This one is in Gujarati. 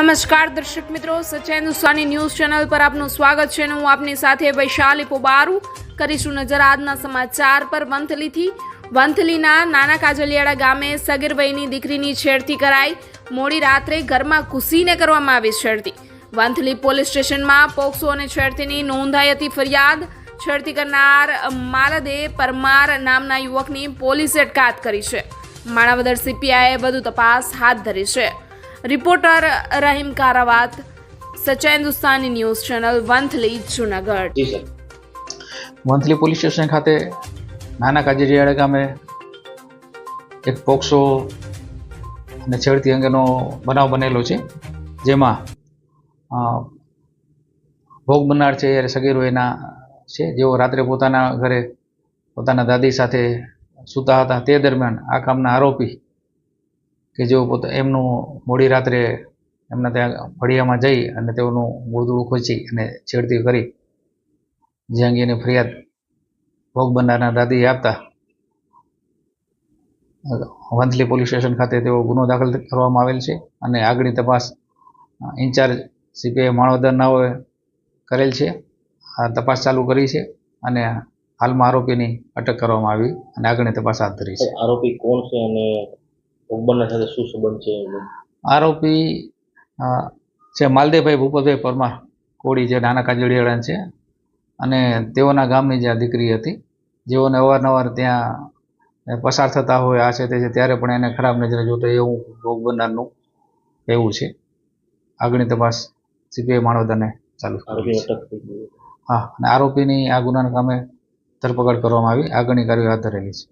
નમસ્કાર, દર્શક મિત્રો. સચેન હિન્દુસ્તાની ન્યૂઝ ચેનલ પર આપનું સ્વાગત છે હું આપની સાથે વૈશાલી પોબારુ કરીશું નજર આજના સમાચાર પર વંથલીથી. વંથલીના નાના કાજલિયાળા ગામે સગીરભાઈની દીકરીની છેડતી કરાઈ મોડી રાત્રે ઘરમાં ઘૂસીને કરવામાં આવી છેડતી. વંથલી પોલીસ સ્ટેશનમાં પોક્સો અને છેડતીની નોંધાઈ હતી ફરિયાદ. છેડતી કરનાર માલદે પરમાર નામના યુવકની પોલીસે અટકાયત કરી છે. માણાવદર સીપીઆઈએ વધુ તપાસ હાથ ધરી છે. Reporter Rahim Karavat Sacha Hindustani news channel Vanthali, Junagadh. Vanthali police station ખાતે નાના કાજરિયાળા ગામે એક પોક્સો અને છેડતી અંગેનો બનાવ બનેલો છે, જેમાં ભોગ બનનાર છે એ સગીરો એના છે, જેઓ રાત્રે પોતાના ઘરે પોતાના દાદી સાથે સૂતા હતા. તે દરમિયાન આ કામના આરોપી કે જેઓ પોતે એમનું મોડી રાત્રે એમના ત્યાં ફળિયામાં જઈ અને તેઓનું ગોદડું ખોચી અને છેડતી કરી જે અંગેની ફરિયાદ ભોગ બનનારના દાદીએ આપતા. વંથલી પોલીસ સ્ટેશન ખાતે તેઓ ગુનો દાખલ કરવામાં આવેલ છે અને આગળની તપાસ ઇન્ચાર્જ સીપીઆઈ માણાવદરનાઓએ કરેલ છે. આ તપાસ ચાલુ કરી છે અને હાલમાં આરોપીની અટક કરવામાં આવી અને આગળની તપાસ હાથ ધરી છે. આરોપી કોણ છે અને ભોગબનના સાથે શું સંબંધ છે આરોપી અ, છે માલદેવભાઈ ભૂપતભાઈ પરમાર કોળી જે નાના કાજળિયાળા છે. અને તેઓના ગામની જે આ દીકરી હતી જેઓને અવારનવાર ત્યાં પસાર થતા હોય આ છે તે છે ત્યારે પણ એને ખરાબ નજરે જોતો એવું ભોગ બનનારનું એવું છે. આગળની તપાસ સીપીઆઈ માણવદાને ચાલુ કરી આરોપીની છે. અટક થઈ ગઈ હા અને આરોપીની આ ગુનાના કામે ધરપકડ કરવામાં આવી. આગળની કાર્યવાહી હાથ ધરેલી છે.